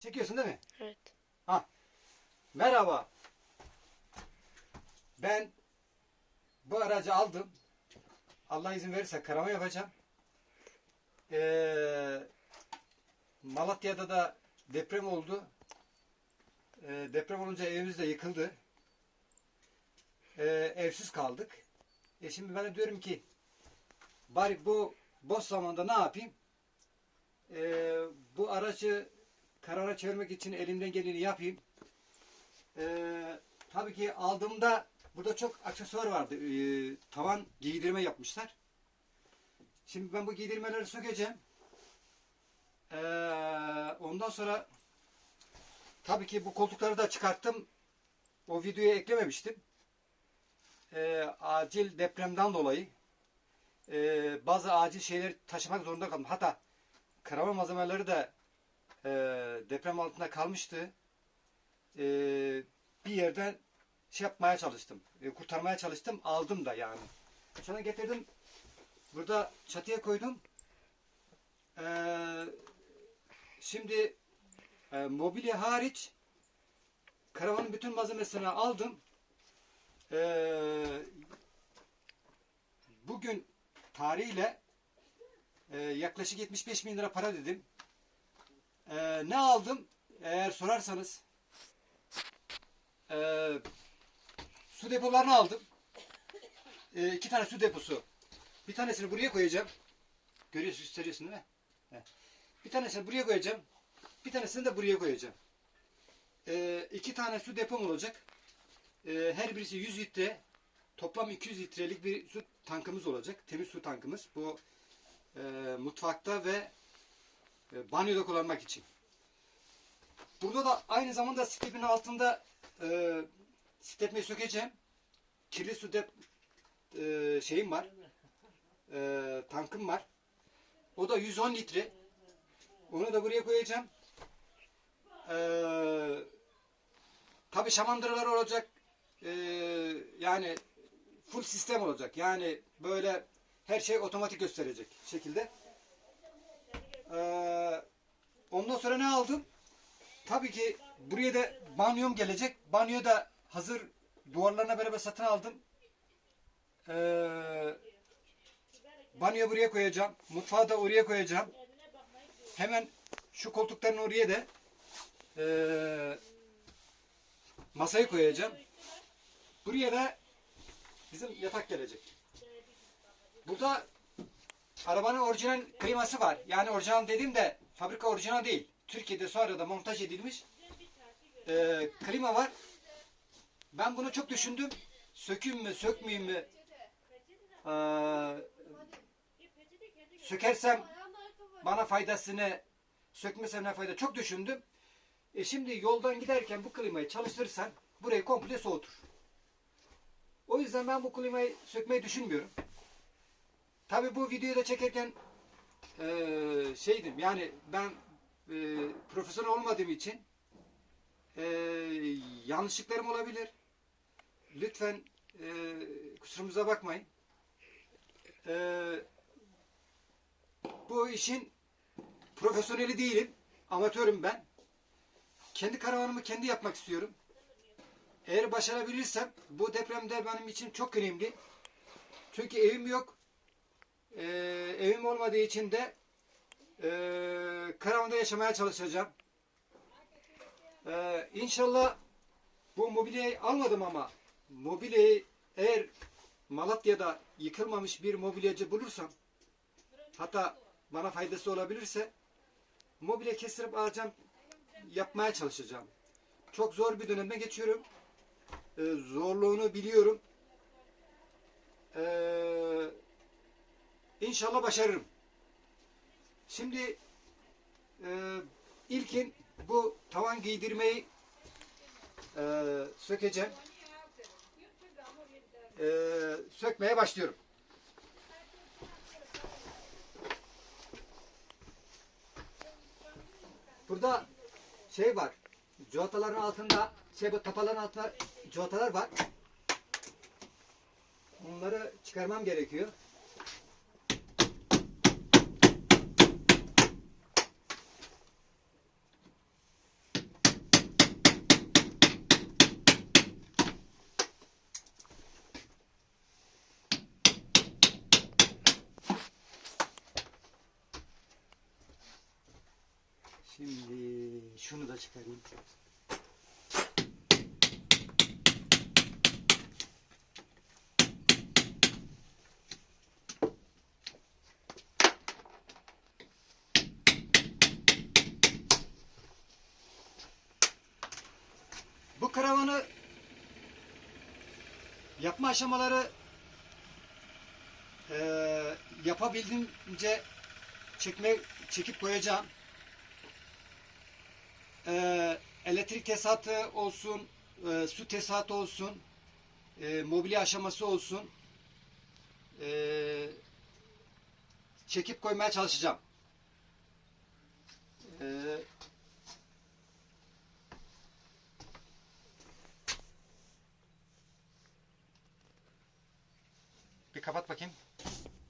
Çekiyorsun değil mi? Evet. Merhaba. Ben bu aracı aldım. Allah izin verirse karama yapacağım. Ee, Malatya'da da deprem oldu. Ee, deprem olunca evimiz de yıkıldı. Ee, evsiz kaldık. E şimdi ben de diyorum ki bari bu boş zamanda ne yapayım? Ee, bu aracı karara çevirmek için elimden geleni yapayım. Ee, tabii ki aldığımda burada çok aksesuar vardı. Ee, tavan giydirme yapmışlar. Şimdi ben bu giydirmeleri sökeceğim. Ee, ondan sonra tabii ki bu koltukları da çıkarttım. O videoya eklememiştim. Ee, acil depremden dolayı ee, bazı acil şeyleri taşımak zorunda kaldım. Hatta karama malzemeleri de ee, deprem altında kalmıştı e, bir yerden şey yapmaya çalıştım. e, kurtarmaya çalıştım. Aldım da yani. Sonra getirdim. Burada çatıya koydum. Ee, şimdi e, mobilya hariç karavanın bütün malzemesini aldım. Ee, bugün tarihiyle e, yaklaşık 75 bin lira para dedim. Ee, ne aldım? Eğer sorarsanız ee, su depolarını aldım. Ee, iki tane su deposu. Bir tanesini buraya koyacağım. Görüyorsun, gösteriyorsun değil mi? Bir tanesini buraya koyacağım. Bir tanesini de buraya koyacağım. Ee, iki tane su depom olacak. Ee, her birisi 100 litre. Toplam 200 litrelik bir su tankımız olacak. Temiz su tankımız. Bu e, mutfakta ve e, banyoda kullanmak için. Burada da aynı zamanda stepin altında e, stepmeyi sökeceğim. Kirli su dep e, şeyim var. E, tankım var. O da 110 litre. Onu da buraya koyacağım. E, tabii şamandıralar olacak. E, yani full sistem olacak. Yani böyle her şey otomatik gösterecek şekilde. E, ondan sonra ne aldım? Tabii ki buraya da banyom gelecek. Banyo da hazır duvarlarına beraber satın aldım. Ee, banyo buraya koyacağım. Mutfağı da oraya koyacağım. Hemen şu koltukların oraya da ee, masayı koyacağım. Buraya da bizim yatak gelecek. Burada arabanın orijinal kliması var. Yani orijinal dediğim de fabrika orijinal değil. Türkiye'de sonra da montaj edilmiş e, klima var. Ben bunu çok düşündüm. Sökeyim mi, sökmeyeyim mi? Ee, sökersem bana faydası ne? Sökmesem ne fayda? Çok düşündüm. E şimdi yoldan giderken bu klimayı çalıştırırsan burayı komple soğutur. O yüzden ben bu klimayı sökmeyi düşünmüyorum. Tabii bu videoyu da çekerken eee şeydim yani ben eee profesyonel olmadığım için eee, yanlışlıklarım olabilir. Lütfen eee kusurumuza bakmayın. Eee, bu işin profesyoneli değilim. Amatörüm ben. Kendi karavanımı kendi yapmak istiyorum. Eğer başarabilirsem bu depremde benim için çok önemli. Çünkü evim yok. Eee, evim olmadığı için de eee karavanda yaşamaya çalışacağım. Ee, inşallah bu mobilyayı almadım ama mobilyayı eğer Malatya'da yıkılmamış bir mobilyacı bulursam hatta bana faydası olabilirse mobilya kestirip alacağım yapmaya çalışacağım. Çok zor bir dönemden geçiyorum. Ee, zorluğunu biliyorum. Ee, inşallah başarırım. Şimdi e, ilkin bu tavan giydirmeyi e, sökeceğim. E, sökmeye başlıyorum. Burada şey var. Civataların altında şey bu tapaların altında civatalar var. Onları çıkarmam gerekiyor. Şunu da çıkarayım. Bu karavanı yapma aşamaları eee yapabildiğince çekme çekip koyacağım. Eee, elektrik tesisatı olsun, eee, su tesisatı olsun, eee, mobilya aşaması olsun. Eee, çekip koymaya çalışacağım. Eee, bir kapat bakayım.